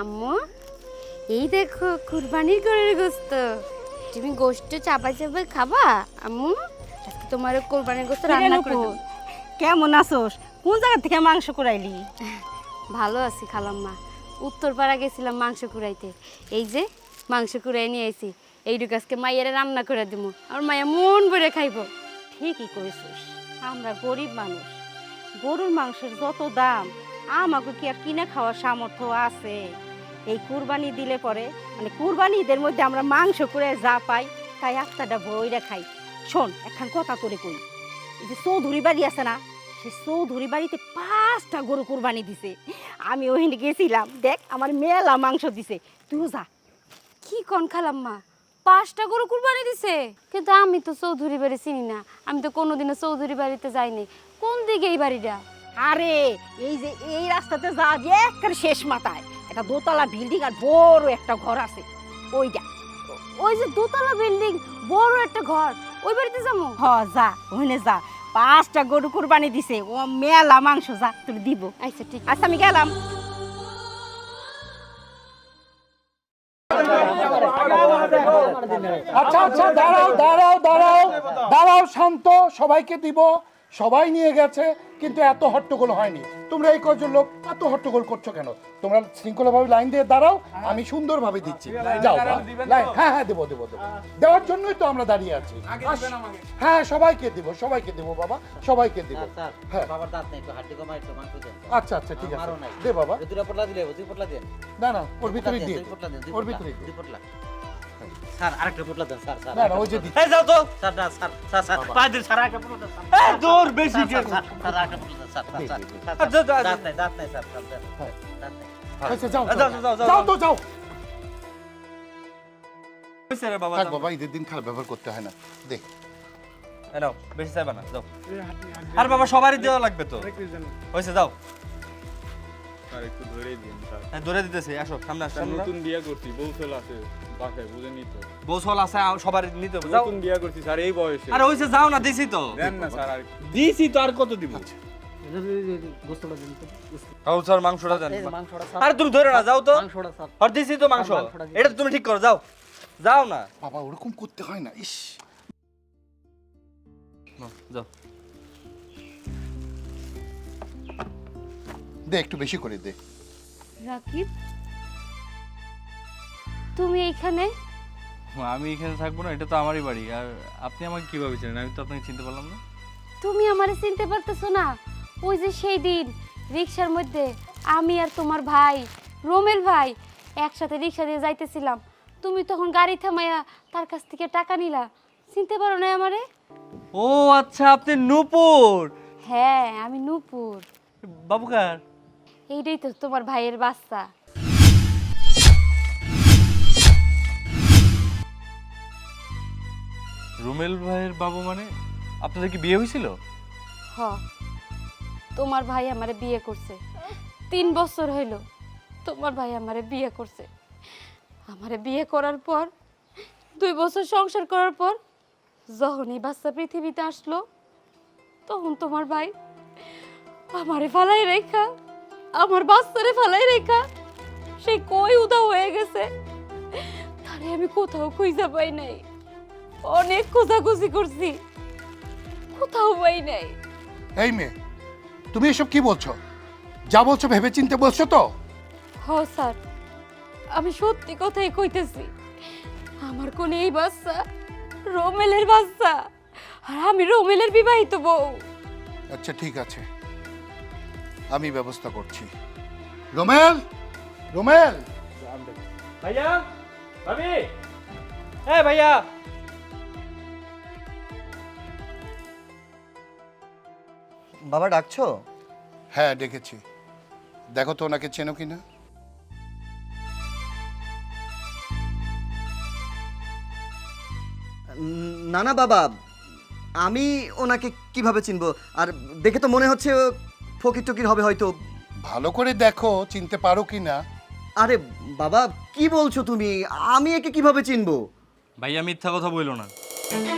আম্মু এই দেখো কুরবানির গরুর গোস্ত। তুমি গোস্ত চাপা চাপা খাবা? আম্মু আজকে তোমার কোরবানির গোস্ত রান্না করে দেবো। কেমন আছোস? কোন জায়গা থেকে মাংস করাইলি ভালো আছি খালাম্মা। উত্তরপাড়া গেছিলাম মাংস কুড়াইতে। এই যে মাংস কুড়াই নিয়ে আইছি। এইটুকু আজকে মাইয়ারে রান্না করে দিব আর মাইয়া মন ভরে খাইবো। ঠিকই করেছিস আমরা গরিব মানুষ। গরুর মাংসের যত দাম আমাকে কি আর কিনে খাওয়ার সামর্থ্য আছে? এই কুরবানি দিলে পরে মানে কুরবানি ঈদের মধ্যে আমরা মাংস করে যা পাই, তাই আত্মাটা বইরা খাই। শোন একখান কথা তোরে কই। এই যে চৌধুরী বাড়ি আছে না, সে চৌধুরী বাড়িতে পাঁচটা গরু কুরবানি দিছে। আমি ওখানে গেছিলাম, দেখ, আমার মেলা মাংস দিছে। তুইও যা। কি কন খালাম মা? পাঁচটা গরু কুরবানি দিছে? কিন্তু আমি তো চৌধুরী বাড়ি চিনি না। আমি তো কোনোদিনও চৌধুরী বাড়িতে যাইনি। কোন দিকে এই বাড়িটা? আরে এই যে এই রাস্তাতে যাবি একেবারে শেষ মাথায় একটা দোতলা বিল্ডিং আর বড় একটা ঘর আছে। ওইটা। ওই যে দোতলা বিল্ডিং বড় একটা ঘর। ওই বাড়িতে যাব? হ যা ওখানে যা। পাঁচটা গরু কুরবানি দিছে ও মেলা মাংস যা তোর দিব। আচ্ছা ঠিক আচ্ছা আমি গেলাম। আচ্ছা আচ্ছা দাঁড়াও দাঁড়াও দাঁড়াও দাঁড়াও শান্ত সবাইকে দিব। সবাই নিয়ে গেছে কিন্তু এত হট্টগোল হয়নি। তোমরা এই কজন লোক এত হট্টগোল করছ কেন? তোমরা শৃঙ্খলাভাবে লাইন দিয়ে দাঁড়াও আমি সুন্দরভাবে দিচ্ছি। যাও বা, লাইন। হ্যাঁ হ্যাঁ দেবো দেবো দেবো। দেওয়ার জন্যই তো আমরা দাঁড়িয়ে আছি। আস- হ্যাঁ সবাইকে দিব সবাইকে দিব বাবা সবাইকে দিব। স্যার হ্যাঁ। বাবার দাঁত নেই একটু হাড্ডি কমাই একটু মাংস দেন। আচ্ছা আচ্ছা ঠিক আছে। আমারও নাই। দে বাবা। দুটা পোটলা দিলে দুই পোটলা দেন। না না ওর ভিতরে দিয়ে ওর ভিতরে দুই পোটলা। স্যার আরেকটা পোটলা দেন স্যার স্যার না না ওই যে এই যাও তো স্যার না স্যার স্যার স্যার পাঁচ দিন স্যার আরেকটা পোটলা দেন স্যার। এই দূর বেশি কে স্যার, স্যার আরেকটা পোটলা দেন স্যার স্যার, স্যার আচ্ছা, আচ্ছা, দাঁত নাই দাঁত নাই স্যার স্যার হ্যাঁ। দাঁত নাই। আচ্ছা যাও যাও, যাও যাও, যাও, যাও যাও। তো যাও। বাবা থাক বাবা ঈদের দিন খারাপ ব্যবহার করতে হয় না। দেখ নাও বেশি চাইবা না যাও। আর বাবা সবারই দেওয়া লাগবে তো। হয়েছে যাও। আর একটু ধরেই দিন হ্যাঁ, ধরে দিতেছি আসো সামনে আসো। নতুন বিয়া করছি বউ ছেলে আছে বাসায় আছে নিতে হবে যাও নতুন বিয়া করছি স্যার এই বয়সে। আরে হয়েছে যাও না দিছি তো। দেন না স্যার আর দিছি তো আর কত দিব? খাও মাংসটা দেন। মাংসটা আরে তুমি ধরে না যাও তো। মাংসটা স্যার। আর দিছি তো মাংস। এটা তুমি ঠিক করো যাও। যাও না। বাবা ওরকম করতে হয় না ইস। যাও। দে একটু বেশি করে দে। রাকিব তুমি এখানে? আমি এখানে থাকব না এটা তো আমারই বাড়ি। আর আপনি আমাকে কীভাবে চেনেন? আমি তো আপনাকে চিনতে পারলাম না। তুমি আমারে চিনতে পারতেছো না? ওই যে সেই দিন রিক্সার মধ্যে আমি আর তোমার ভাই রোমেল ভাই একসাথে রিক্সা দিয়ে যাইতেছিলাম। তুমি তখন গাড়ি থামাইয়া তার কাছ থেকে টাকা নিলা। চিনতে পারো না আমারে? ও আচ্ছা আপনি নূপুর? হ্যাঁ আমি নূপুর। বাবুকার এইটাই তো তোমার ভাইয়ের বাচ্চা। রুমেল ভাইয়ের বাবু মানে আপনাদের কি বিয়ে হয়েছিল? হ তোমার ভাই আমারে বিয়ে করছে। তিন বছর হইল তোমার ভাই আমারে বিয়ে করছে। আমারে বিয়ে করার পর দুই বছর সংসার করার পর যখনই বাচ্চা পৃথিবীতে আসলো তখন তোমার ভাই আমারে ফালাই রেখা আমার বাচ্চারে ফালাই রেখা। সে কই উদা হয়ে গেছে। তারে আমি কোথাও খুঁজে পাই নাই। অনেক খোঁজাখুঁজি করছি। কোথাও পাই নাই। এই মেয়ে তুমি এসব কি বলছো? যা বলছো ভেবে চিনতে বলছো তো? হ স্যার। আমি সত্যি কথাই কইতেছি আমার কোন এই বাচ্চা রোমেলের বাচ্চা আর আমি রোমেলের বিবাহিত বউ। আচ্ছা ঠিক আছে। আমি ব্যবস্থা করছি। রোমেল রোমেল। ভাইয়া ভাবি। হ্যাঁ ভাইয়া। বাবা ডাকছো? হ্যাঁ ডেকেছি। দেখো তো ওনাকে চেনো কিনা। উম, না না বাবা। আমি ওনাকে কীভাবে চিনবো? আর দেখে তো মনে হচ্ছে ফকির টকির হবে হয়তো। ভালো করে দেখো চিনতে পারো কি না। আরে বাবা কি বলছো তুমি? আমি একে কীভাবে চিনবো? ভাইয়া মিথ্যা কথা বইলো না।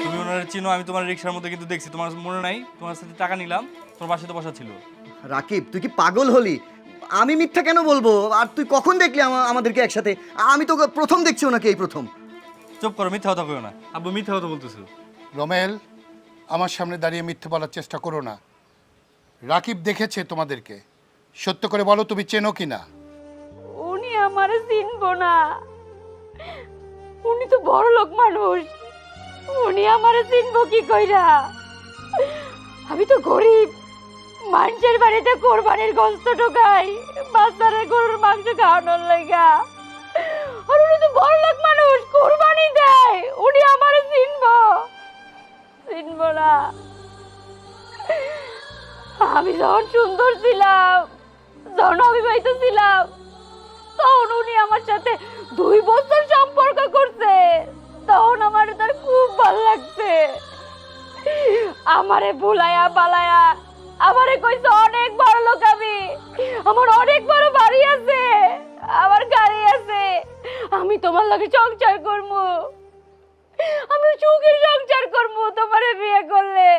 তুমি ওনার চিনো আমি তোমার রিক্সার মধ্যে কিন্তু দেখছি। তোমার মনে নাই তোমার সাথে টাকা নিলাম তোমার বাসাতে বসা ছিল। রাকিব তুই কি পাগল হলি? আমি মিথ্যা কেন বলব? আর তুই কখন দেখলি আমা- আমাদেরকে একসাথে? আমি তো প্রথম দেখছি ওনাকে এই প্রথম। চুপ করো মিথ্যা কথা কইও না। আব্বু মিথ্যা কথা বলতেছো রমেল আমার সামনে দাঁড়িয়ে মিথ্যে বলার চেষ্টা করো না। রাকিব দেখেছে তোমাদেরকে। সত্য করে বলো, তুমি চেনো কি না উনি আমার চিনবো না। উনি তো বড় লোক মানুষ। উনি আমারে চিনবো কি কইরা? আমি তো গরিব। মানুষের বাড়িতে কোরবানির গোস্ত ঢোকাই, বাচ্চারে গরুর মাংস খাওয়ানোর লাইগা আর উনি তো বড় লোক মানুষ, কোরবানি দেয়। উনি আমারে আমি যখন সুন্দর ছিলাম, যখন অবিবাহিত ছিলাম, তখন উনি আমার সাথে দুই বছর সম্পর্ক করছে। তখন আমার তার খুব ভালো লাগছে। আমারে ভুলায়া পালায়া আমারে কইছে, অনেক বড় লোক আমি। আমার অনেক বড় বাড়ি আছে। আমার গাড়ি আছে। আমি তোমার লগে সংসার করব। আমি সুখের সংসার করব তোমারে বিয়ে করলে।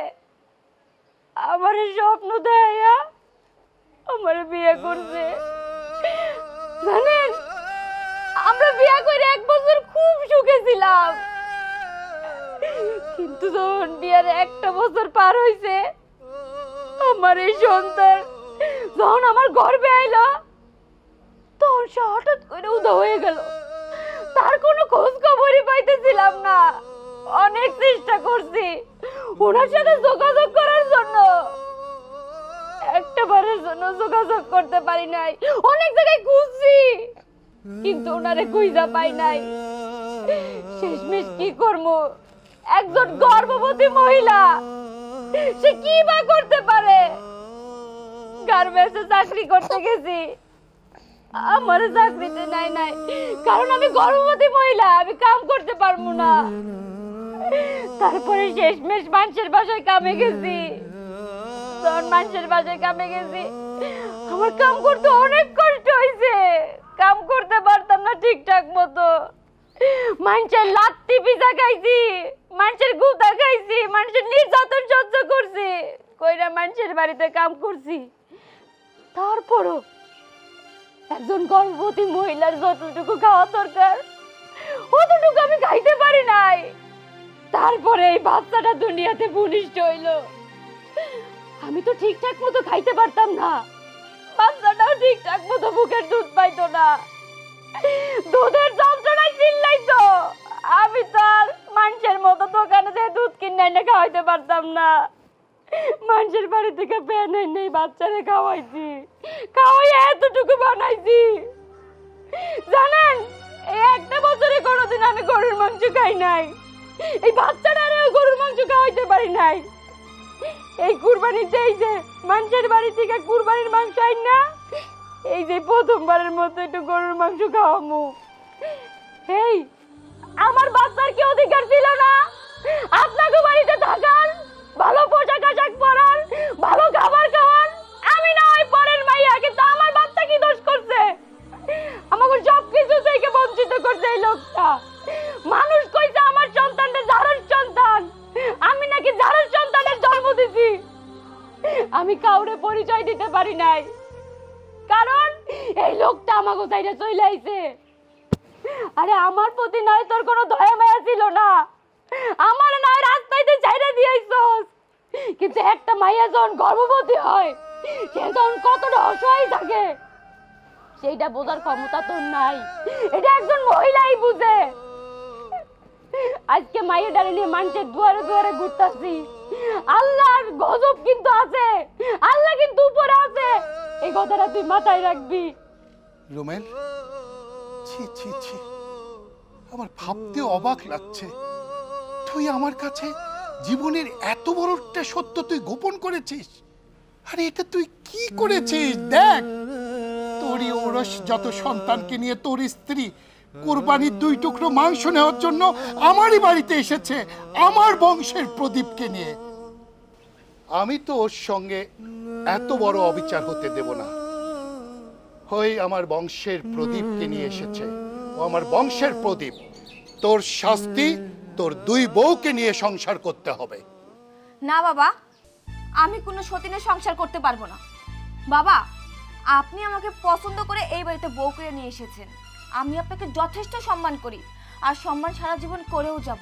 আমার স্বপ্ন দেয়া, আমার বিয়ে করছে। জানেন, আমরা বিয়ে করে এক বছর খুব সুখে ছিলাম। কিন্তু যখন বিয়ের একটা বছর পার হইছে, আমার এই সন্তান যখন আমার গর্বে আইলো, তখন সে হঠাৎ করে উদা হয়ে গেল। তার কোনো খোঁজ খবরই পাইতেছিলাম না। অনেক চেষ্টা করছি। ওনার সাথে যোগাযোগ করার জন্য। একটা বারের জন্য যোগাযোগ করতে পারি নাই। অনেক জায়গায় খুঁজছি কিন্তু ওনারে খুঁজা পাই নাই। শেষমেশ কি করব? একজন গর্ভবতী মহিলা, সে কি বা করতে পারে? গার্মেন্টসে চাকরি করতে গেছি। আমার চাকরিতে নাই নাই, কারণ আমি গর্ভবতী মহিলা, আমি কাম করতে পারব না। তারপরে শেষমেশ মানুষের বাসায় কামে গেছি। তখন মানুষের বাসায় কামে গেছি। আমার কাম করতে অনেক কষ্ট হয়েছে। কাম করতে পারতাম না ঠিকঠাক মতো। মানুষের লাত্তি পিজা খাইছি, মানুষের গুতা খাইছি, মানুষের নির্যাতন সহ্য করছি। কইরা মানুষের বাড়িতে কাম করছি। তারপরও একজন গর্ভবতী মহিলার যতটুকু খাওয়া দরকার, অতটুকু আমি খাইতে পারি নাই। তারপরে এই বাচ্চাটা দুনিয়াতে ভূমিষ্ঠ হইল। আমি তো ঠিকঠাক মতো খাইতে পারতাম না। বাচ্চাটাও ঠিকঠাক মতো বুকের দুধ পাইতো না। দুধের যন্ত্রণায় চিল্লাইতো। আমি তো আর মানুষের মতো দোকানে যে দুধ কিনে এনে খাওয়াইতে পারতাম না। মানুষের বাড়ি থেকে পেন নেই বাচ্চারে খাওয়াইছি। খাওয়াই এতটুকু বানাইছি। জানেন, এই একটা বছরে কোনোদিন আমি গরুর মাংস খাই নাই। এই বাচ্চাটারেও গরুর মাংস খাওয়াইতে পারি নাই। এই কুরবানিতে এই যে মানুষের বাড়ি থেকে কুরবানির মাংস আইন না, এই যে প্রথমবারের মতো একটু গরুর মাংস খাওয়ামু। এই আমার বাচ্চার কি অধিকার ছিল না? আপনাকে বাড়িতে থাকার, ভালো পোশাক আশাক পরার, ভালো খাবার খাওয়ার, আমি না ওই পরের মাইয়া, কিন্তু আমার বাচ্চা কি দোষ করছে? আমাকে সব কিছু থেকে বঞ্চিত করছে এই লোকটা। মানুষ আমি কাউরে পরিচয় দিতে পারি নাই। কারণ এই লোকটা আমাকে চাইরে চলে আইছে। আরে আমার প্রতি নয় তোর কোনো দয়া মায়া ছিল না। আমার নয় রাস্তাইতে চাইরে দিয়েছস কিন্তু একটা মাইয়া যখন গর্ভবতী হয়, সে তখন কতটা অসহায় থাকে। সেইটা বোঝার ক্ষমতা তোর নাই। এটা একজন মহিলাই বুঝে। আজকে মায়ের ডালে নিয়ে মানুষের দুয়ারে দুয়ারে ঘুরতাছি। আল্লাহর গজব কিন্তু আছে, আল্লাহ কিন্তু উপরে আছে। এই কথাটা তুই মাথায় রাখবি। রোমেল, ছি ছি ছি। আমার ভাবতে অবাক লাগছে। তুই আমার কাছে জীবনের এত বড় একটা সত্য তুই গোপন করেছিস? আরে, এটা তুই কি করেছিস? দেখ। তোরই ওরস যত সন্তানকে নিয়ে তোর স্ত্রী কোরবানির দুই টুকরো মাংস নেওয়ার জন্য আমারই বাড়িতে এসেছে আমার বংশের প্রদীপকে নিয়ে। আমি তো ওর সঙ্গে এত বড় অবিচার হতে দেব না। হয়ে আমার বংশের প্রদীপকে নিয়ে এসেছে। ও আমার বংশের প্রদীপ। তোর শাস্তি, তোর দুই বউকে নিয়ে সংসার করতে হবে। না বাবা, আমি কোনো সতীনের সংসার করতে পারব না। বাবা, আপনি আমাকে পছন্দ করে এই বাড়িতে বউ করে নিয়ে এসেছেন। আমি আপনাকে যথেষ্ট সম্মান করি আর সম্মান সারা জীবন করেও যাব।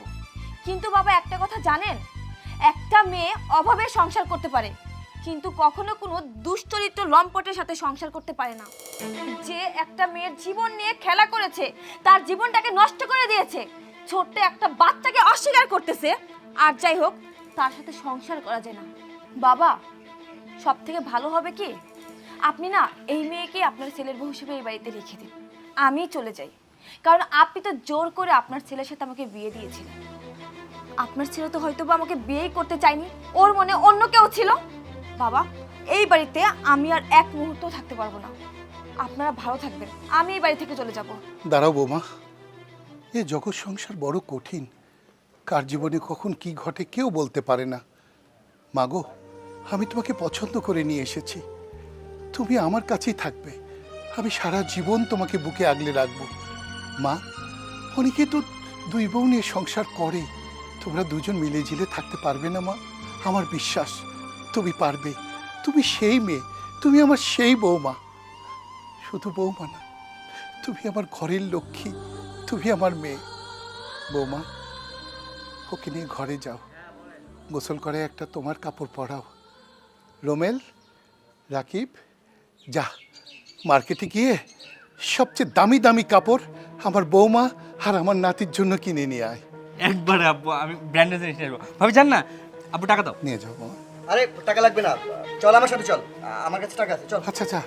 কিন্তু বাবা, একটা কথা জানেন? একটা মেয়ে অভাবে সংসার করতে পারে, কিন্তু কখনো কোনো দুশ্চরিত্র লম্পটের সাথে সংসার করতে পারে না। যে একটা মেয়ের জীবন নিয়ে খেলা করেছে, তার জীবনটাকে নষ্ট করে দিয়েছে, ছোট্ট একটা বাচ্চাকে অস্বীকার করতেছে, আর যাই হোক, তার সাথে সংসার করা যায় না। বাবা সব থেকে ভালো হবে কি? আপনি না এই মেয়েকে আপনার ছেলের বউ হিসেবে এই বাড়িতে রেখে দিন। আমি চলে যাই। কারণ আপনি তো জোর করে আপনার ছেলের সাথে আমাকে বিয়ে দিয়েছিলেন। আপনার ছেলে তো হয়তো বা আমাকে বিয়েই করতে চায়নি, ওর মনে অন্য কেউ ছিল। বাবা, এই বাড়িতে আমি আর এক মুহূর্ত থাকতে পারব না। আপনারা ভালো থাকবেন, আমি এই বাড়ি থেকে চলে যাব। দাঁড়াও বৌমা, এ জগৎ সংসার বড় কঠিন। কার জীবনে কখন কি ঘটে কেউ বলতে পারে না। মাগো, আমি তোমাকে পছন্দ করে নিয়ে এসেছি। তুমি আমার কাছেই থাকবে। আমি সারা জীবন তোমাকে বুকে আগলে রাখব। মা, অনেকে তো দুই বউ নিয়ে সংসার করে। তোমরা দুজন মিলে ঝিলে থাকতে পারবে না, মা। আমার বিশ্বাস, তুমি পারবে। তুমি সেই মেয়ে, তুমি আমার সেই বৌমা শুধু বৌমা না, তুমি আমার ঘরের লক্ষ্মী, তুমি আমার মেয়ে। বৌমা ওকে নিয়ে ঘরে যাও। গোসল করে একটা তোমার কাপড় পরাও। রোমেল, রাকিব, যা। মার্কেটে গিয়ে সবচেয়ে দামি দামি কাপড় আমার বৌমা আর আমার নাতির জন্য কিনে নিয়ে আয়। একবারে আব্বু আমি ব্র্যান্ডের জিনিস নিয়ে আসব। ভাবি যান না। আব্বু টাকা দাও। নিয়ে যাও বৌমা। আরে টাকা লাগবে না। চল আমার সাথে চল। আমার কাছে টাকা আছে চল। আচ্ছা আচ্ছা।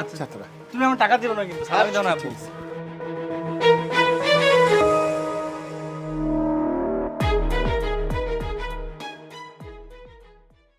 আচ্ছা। আচ্ছা তুমি আমার টাকা দিও না কিন্তু আমি দাও না আব্বু।